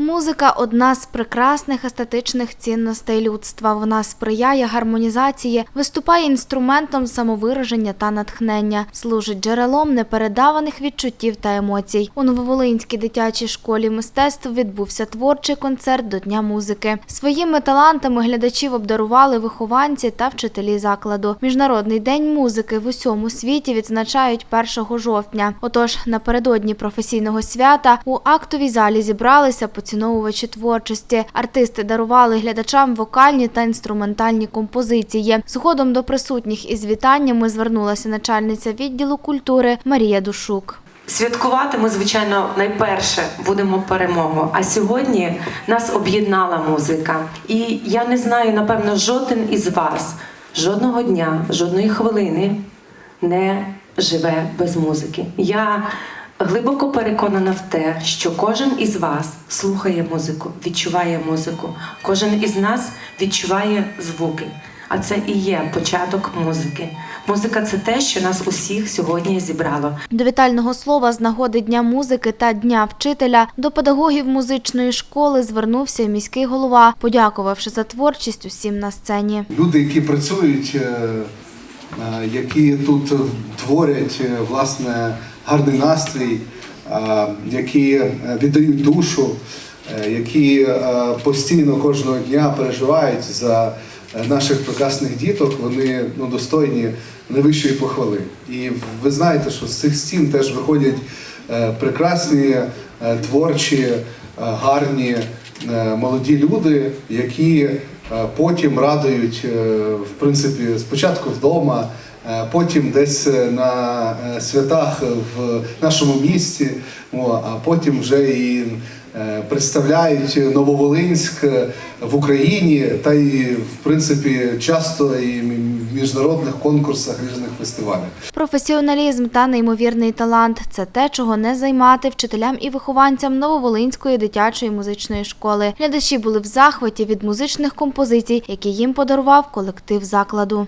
Музика одна з прекрасних естетичних цінностей людства. Вона сприяє гармонізації, виступає інструментом самовираження та натхнення, служить джерелом непередаваних відчуттів та емоцій. У Нововолинській дитячій школі мистецтв відбувся творчий концерт до Дня музики. Своїми талантами глядачів обдарували вихованці та вчителі закладу. Міжнародний день музики в усьому світі відзначають 1 жовтня. Отож, напередодні професійного свята у актовій залі зібралися поціновувачі творчості. Артисти дарували глядачам вокальні та інструментальні композиції. Згодом до присутніх із вітаннями звернулася начальниця відділу культури Марія Душук. Святкувати ми, звичайно, найперше будемо перемогу. А сьогодні нас об'єднала музика. І я не знаю, напевно, жоден із вас жодного дня, жодної хвилини не живе без музики. Я глибоко переконана в те, що кожен із вас слухає музику, відчуває музику. Кожен із нас відчуває звуки. А це і є початок музики. Музика це те, що нас усіх сьогодні зібрало. До вітального слова з нагоди Дня музики та Дня вчителя до педагогів музичної школи звернувся міський голова, подякувавши за творчість усім на сцені. люди, які працюють, е, які тут творять е, власне гарний настрій, е, які е, віддають душу, е, які е, постійно кожного дня переживають за е, наших прекрасних діток, вони ну, достойні найвищої похвали. І ви знаєте, що з цих стін теж виходять е, прекрасні, е, творчі, е, гарні е, молоді люди, які е, потім радують, е, в принципі, спочатку вдома, е, потім десь е, на е, святах в нашому місті, а потім вже і е, представляють Нововолинськ е, в Україні та і в принципі часто і в міжнародних конкурсах різних фестивалях. Професіоналізм та неймовірний талант це те, чого не займати вчителям і вихованцям Нововолинської дитячої музичної школи. Глядачі були в захваті від музичних композицій, які їм подарував колектив закладу.